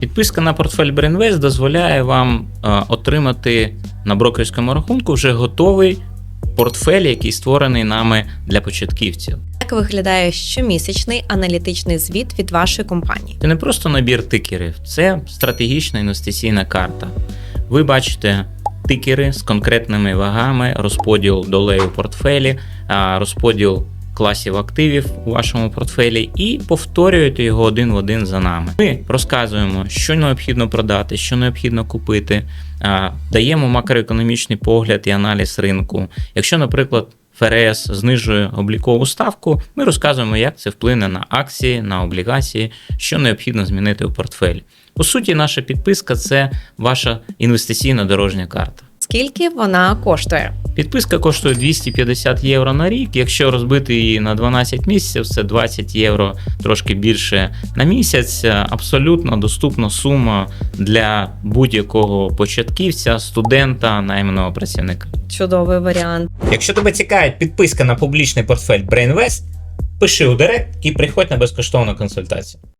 Підписка на портфель BrainVest дозволяє вам е, отримати на брокерському рахунку вже готовий портфель, який створений нами для початківців. Як виглядає щомісячний аналітичний звіт від вашої компанії? Це не просто набір тикерів, це стратегічна інвестиційна карта. Ви бачите тикери з конкретними вагами, розподіл долей у портфелі, розподіл класів активів у вашому портфелі і повторюєте його один в один за нами. Ми розказуємо, що необхідно продати, що необхідно купити, даємо макроекономічний погляд і аналіз ринку. Якщо, наприклад, ФРС знижує облікову ставку, ми розказуємо, як це вплине на акції, на облігації, що необхідно змінити у портфелі. По суті, наша підписка це ваша інвестиційна дорожня карта. Скільки вона коштує? Підписка коштує 250 євро на рік. Якщо розбити її на 12 місяців, це 20 євро трошки більше на місяць. Абсолютно доступна сума для будь-якого початківця, студента, найманого працівника. Чудовий варіант. Якщо тебе цікавить підписка на публічний портфель BrainVest, пиши у директ і приходь на безкоштовну консультацію.